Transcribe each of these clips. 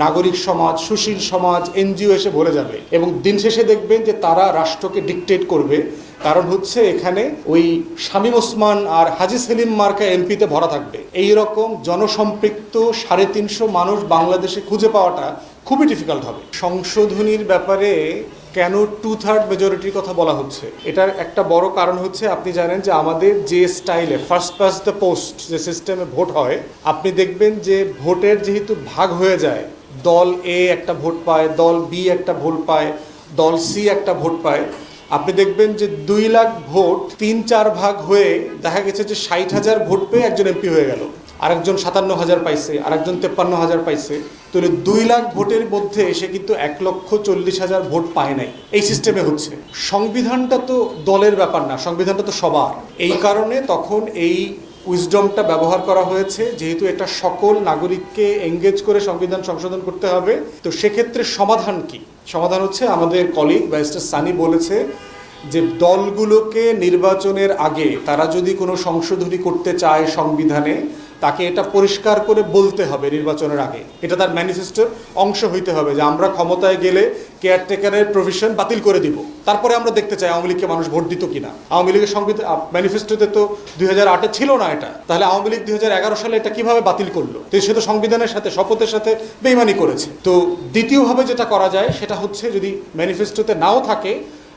নাগরিক সমাজ, সুশীল সমাজ, এনজিও এসে ভরে যাবে। এবং দিন শেষে দেখবেন যে তারা রাষ্ট্রকে ডিকটেট করবে। কারণ হচ্ছে এখানে ওই শামীম ওসমান আর হাজি সেলিম মার্কা এমপিতে ভরা থাকবে। এই রকম জনসম্পৃক্ত সাড়ে তিনশো মানুষ বাংলাদেশে খুঁজে পাওয়াটা খুবই ডিফিকাল্ট হবে। সংশোধনীর ব্যাপারে কেন টু থার্ড মেজরিটির কথা বলা হচ্ছে? এটার একটা বড় কারণ হচ্ছে আপনি জানেন যে আমাদের যে স্টাইলে ফার্স্ট পাস দ্য পোস্ট যে সিস্টেমে ভোট হয়, আপনি দেখবেন যে ভোটের যেহেতু ভাগ হয়ে যায় দল এ একটা ভোট পায়, দল বি একটা ভোট পায়, দল সি একটা ভোট পায়। আপনি দেখবেন যে দুই লাখ ভোট তিন চার ভাগ হয়ে দেখা গেছে যে ষাট হাজার ভোট পেয়ে একজন এমপি হয়ে গেল। আরেকজন সাতান্ন হাজার পাইছে, আরেকজন তেপ্পান্ন হাজার পাইছে। তো দুই লাখ ভোটের মধ্যে এসে কিন্তু এক লক্ষ চল্লিশ হাজার ভোট পায় নাই। এই সিস্টেমে হচ্ছে। সংবিধানটা তো দলের ব্যাপার না, সংবিধানটা তো সবার। এই কারণে তখন এই উইজডমটা ব্যবহার করা হয়েছে, যেহেতু এটা সকল নাগরিককে এঙ্গেজ করে সংবিধান সংশোধন করতে হবে, তো সেক্ষেত্রে সমাধান কি? সমাধান হচ্ছে আমাদের কলিগ ব্যারিস্টার সানি বলেছে যে দলগুলোকে নির্বাচনের আগে তারা যদি কোনো সংশোধনী করতে চায় সংবিধানে, তাকে এটা পরিষ্কার করে বলতে হবে নির্বাচনের আগে। এটা তার ম্যানিফেস্টোর অংশ হইতে হবে যে আমরা ক্ষমতায় গেলে কেয়ারটেকারের প্রভিশন বাতিল করে দিব। তারপরে আমরা দেখতে চাই আওয়ামী লীগকে মানুষ ভোট দিত কিনা। আওয়ামী লীগের সংবিধান ম্যানিফেস্টোতে তো দুই হাজার আটে ছিল না এটা। তাহলে আওয়ামী লীগ দুই হাজার এগারো সালে এটা কীভাবে বাতিল করল? তো সে তো সংবিধানের সাথে, শপথের সাথে বেইমানি করেছে। তো দ্বিতীয়ভাবে যেটা করা যায়, সেটা হচ্ছে যদি ম্যানিফেস্টোতে নাও থাকে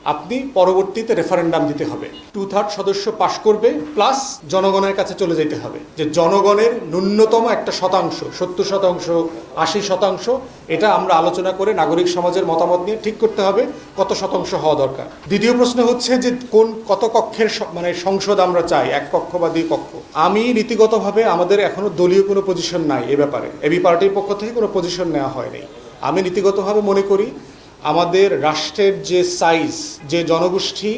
আপনি পরবর্তীতে রেফারেন্ডাম দিতে হবে। টু থার্ড সদস্য পাশ করবে প্লাস জনগণের কাছে চলে যেতে হবে। যে জনগণের ন্যূনতম একটা শতাংশ, সত্তর শতাংশ, আশি শতাংশ, এটা আমরা আলোচনা করে নাগরিক সমাজের মতামত নিয়ে ঠিক করতে হবে, কত শতাংশ হওয়া দরকার। দ্বিতীয় প্রশ্ন হচ্ছে যে কোন, কত কক্ষের মানে সংসদ আমরা চাই, এক কক্ষ বা দুই কক্ষ? আমি নীতিগতভাবে আমাদের এখনও দলীয় কোনো পজিশন নাই এ ব্যাপারে। এবি পার্টির পক্ষ থেকে কোনো পজিশন নেওয়া হয়নি। আমি নীতিগতভাবে মনে করি আমাদের রাষ্ট্রের যে সাইজ যে জনগোষ্ঠী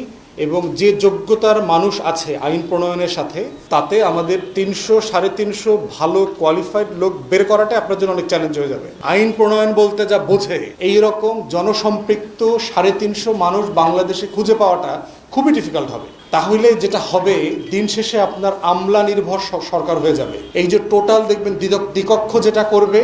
এবং যে যোগ্যতার মানুষ আছে আইন প্রণয়নের সাথে, তাতে আমাদের তিনশো সাড়ে তিনশো ভালো কোয়ালিফাইড লোক বের করাটা আপনার জন্য অনেক চ্যালেঞ্জ হয়ে যাবে। আইন প্রণয়ন বলতে যা বোঝে এই রকম জনসম্পৃক্ত সাড়ে তিনশো মানুষ বাংলাদেশে খুঁজে পাওয়াটা খুবই ডিফিকাল্ট হবে। তাহলে যেটা হবে, দিন শেষে আপনার আমলা নির্ভর সরকার হয়ে যাবে। এই যে টোটাল দেখবেন দ্বিকক্ষ যেটা করবে,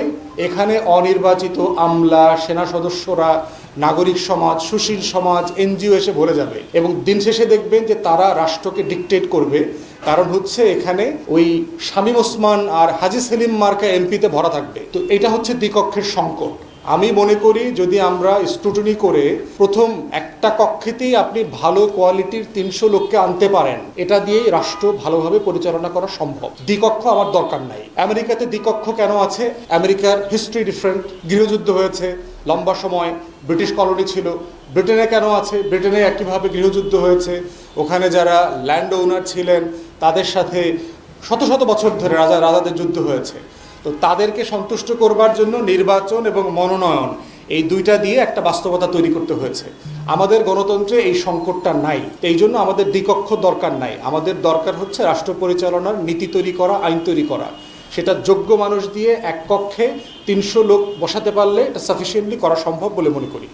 এখানে অনির্বাচিত আমলা, সেনা সদস্যরা নাগরিক সমাজ, সুশীল সমাজ, এনজিও এসে ভরে যাবে। এবং দিন শেষে দেখবেন যে তারা রাষ্ট্রকে ডিকটেট করবে। কারণ হচ্ছে এখানে ওই শামীম ওসমান আর হাজি সেলিম মার্কা এমপিতে ভরা থাকবে। তো এটা হচ্ছে দ্বিকক্ষের সংকট। আমি মনে করি যদি আমরা স্ক্রুটনি করে প্রথম একটা কক্ষেতেই আপনি ভালো কোয়ালিটির তিনশো লোককে আনতে পারেন, এটা দিয়েই রাষ্ট্র ভালোভাবে পরিচালনা করা সম্ভব। দ্বিকক্ষ আমার দরকার নাই। আমেরিকাতে দ্বিকক্ষ কেন আছে? আমেরিকার হিস্ট্রি ডিফারেন্ট গৃহযুদ্ধ হয়েছে, লম্বা সময় ব্রিটিশ কলোনি ছিল। ব্রিটেনে কেন আছে? ব্রিটেনে একইভাবে গৃহযুদ্ধ হয়েছে। ওখানে যারা ল্যান্ড ওনার ছিলেন, তাদের সাথে শত শত বছর ধরে রাজা রাজাদের যুদ্ধ হয়েছে। তো তাদেরকে সন্তুষ্ট করবার জন্য নির্বাচন এবং মনোনয়ন, এই দুইটা দিয়ে একটা বাস্তবতা তৈরি করতে হয়েছে। আমাদের গণতন্ত্রে এই সংকটটা নাই, এই জন্য আমাদের দ্বিকক্ষ দরকার নাই। আমাদের দরকার হচ্ছে রাষ্ট্র পরিচালনার নীতি তৈরি করা, আইন তৈরি করা। সেটা যোগ্য মানুষ দিয়ে এক কক্ষে তিনশো লোক বসাতে পারলে এটা সাফিসিয়েন্টলি করা সম্ভব বলে মনে করি।